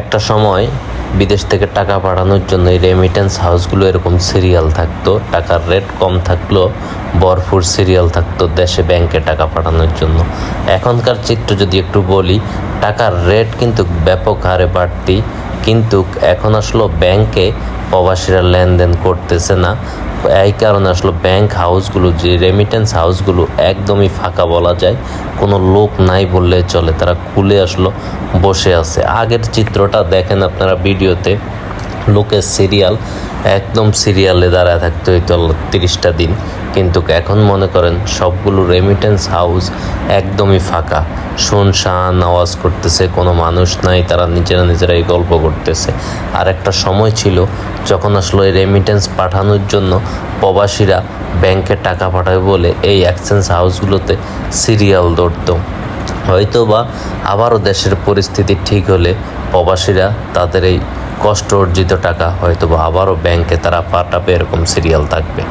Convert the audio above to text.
একটা সময় বিদেশ থেকে টাকা পাঠানোর জন্য এই রেমিটেন্স হাউসগুলো এরকম সিরিয়াল থাকতো, টাকার রেট কম থাকল বরফুর সিরিয়াল থাকতো দেশে ব্যাংকে টাকা পাঠানোর জন্য। এখনকার চিত্র যদি একটু বলি, টাকার রেট কিন্তু ব্যাপক হারে বাড়তি, কিন্তু এখন আসলো ব্যাংকে প্রবাসীরা লেনদেন করতেছে না। এই কারণে আসলে ব্যাংক হাউসগুলো যে রেমিটেন্স হাউসগুলো একদমই ফাঁকা বলা যায়। কোনো লোক নাই বললে চলে, তারা খুলে আসলো, বসে আছে। আগের চিত্রটা দেখেন আপনারা ভিডিওতে। লোকের সিরিয়াল একদম সিরিয়ালে দাঁড়ায় থাকতে হইতো তিরিশটা দিন। কিন্তু এখন মনে করেন সবগুলো রেমিটেন্স হাউস একদমই ফাঁকা। শুনশান, আওয়াজ করতেছে, কোনো মানুষ নাই, তারা নিজেরা নিজেরাই গল্প করতেছে। আর একটা সময় ছিল যখন আসলে রেমিটেন্স পাঠানোর জন্য প্রবাসীরা ব্যাংকে টাকা পাঠাবে বলে এই এক্সচেঞ্জ হাউসগুলোতে সিরিয়াল ধরতো। হয়তো বা আবারও দেশের পরিস্থিতি ঠিক হলে প্রবাসীরা তাদের এই কষ্ট অর্জিত টাকা হয়তো আবারও ব্যাংকে তারা পাঠাবে এরকম সিরিয়াল থাকবে।